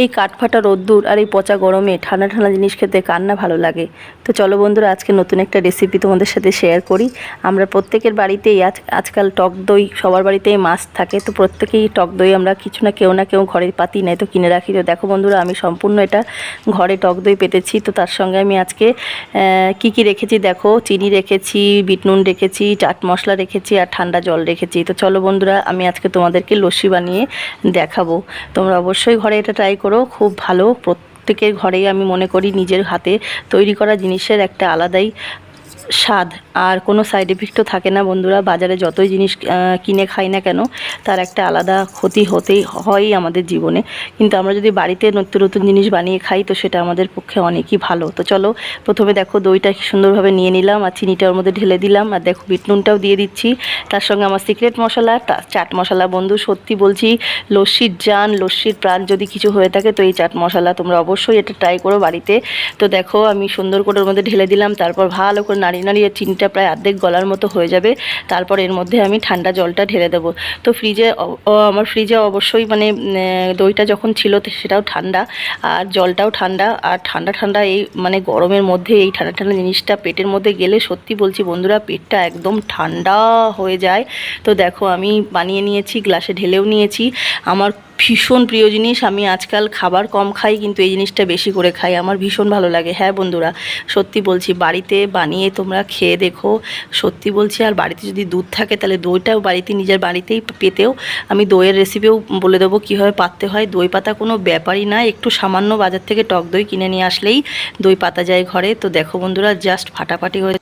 এই কাঠফাটা রোদ্দুর আর এই পচা গরমে ঠান্ডা ঠান্ডা জিনিস খেতে কার না ভালো লাগে? তো চলো বন্ধুরা, আজকে নতুন একটা রেসিপি তোমাদের সাথে শেয়ার করি। আমরা প্রত্যেকের বাড়িতেই আজ, আজকাল টক দই সবার বাড়িতেই মাছ থাকে। তো প্রত্যেকেই টক দই আমরা কিছু না কেউ না কেউ ঘরে পাতি নেয় তো কিনে রাখি। তো দেখো বন্ধুরা, আমি সম্পূর্ণ এটা ঘরে টক দই পেতেছি তো তার সঙ্গে আমি আজকে কি কি রেখেছি দেখো? চিনি রেখেছি বিট নুন রেখেছি, চাট মশলা রেখেছি আর ঠান্ডা জল রেখেছি। তো চলো বন্ধুরা, আমি আজকে তোমাদেরকে লস্যি বানিয়ে দেখাবো। তোমরা অবশ্যই ঘরে এটা ট্রাই করো খুব ভালো। প্রত্যেকের ঘরেই আমি মনে করি নিজের হাতে তৈরি করা জিনিসের একটা আলাদাই স্বাদ। আর কোনো সাইড এফেক্টও থাকে না বন্ধুরা। বাজারে যতই জিনিস কিনে খাই না কেন, তার একটা আলাদা ক্ষতি হতেই হয়ই আমাদের জীবনে। কিন্তু আমরা যদি বাড়িতে নতুন নতুন জিনিস বানিয়ে খাই, তো সেটা আমাদের পক্ষে অনেকই ভালো। তো চলো, প্রথমে দেখো দইটা সুন্দরভাবে নিয়ে নিলাম আর চিনিটা ওর মধ্যে ঢেলে দিলাম। আর দেখো বিট নুনটাও দিয়ে দিচ্ছি। তার সঙ্গে আমার সিক্রেট মশলা চাট মশলা। বন্ধু, সত্যি বলছি, লস্যির জান, লস্যির প্রাণ যদি কিছু হয়ে থাকে, তো এই চাট মশলা তোমরা অবশ্যই এটা ট্রাই করো বাড়িতে। তো দেখো, আমি সুন্দর করে ওর মধ্যে ঢেলে দিলাম। তারপর ভালো করে নাড়িয়ে নাড়িয়ে চিনিটা প্রায় অর্ধেক গলার মতো হয়ে যাবে। তারপর এর মধ্যে আমি ঠান্ডা জলটা ঢেলে দেবো। তো ফ্রিজে আমার ফ্রিজে অবশ্যই মানে দইটা যখন ছিল সেটাও ঠান্ডা। আর জলটাও ঠান্ডা। আর ঠান্ডা ঠান্ডা এই মানে গরমের মধ্যে এই ঠান্ডা ঠান্ডা জিনিসটা পেটের মধ্যে গেলে সত্যি বলছি বন্ধুরা, পেটটা একদম ঠান্ডা হয়ে যায়। তো দেখো আমি বানিয়ে নিয়েছি, গ্লাসে ঢেলেও নিয়েছি। আমার ভীষণ প্রিয় জিনিস। আমি আজকাল খাবার কম খাই, কিন্তু এই জিনিসটা বেশি করে খাই। আমার ভীষণ ভালো লাগে। হ্যাঁ বন্ধুরা, সত্যি বলছি, বাড়িতে বানিয়ে তোমরা খেয়ে দেখো। সত্যি বলছি, আর বাড়িতে যদি দুধ থাকে, তাহলে দইটাও বাড়িতে, নিজের বাড়িতেই পেতেও আমি দইয়ের রেসিপিও বলে দেবো কীভাবে পাততে হয়। দই পাতা কোনো ব্যাপারই না, একটু সামান্য বাজার থেকে টক দই কিনে নিয়ে আসলেই দই পাতা যায় ঘরে। তো দেখো বন্ধুরা জাস্ট ফাটাফাটি হয়ে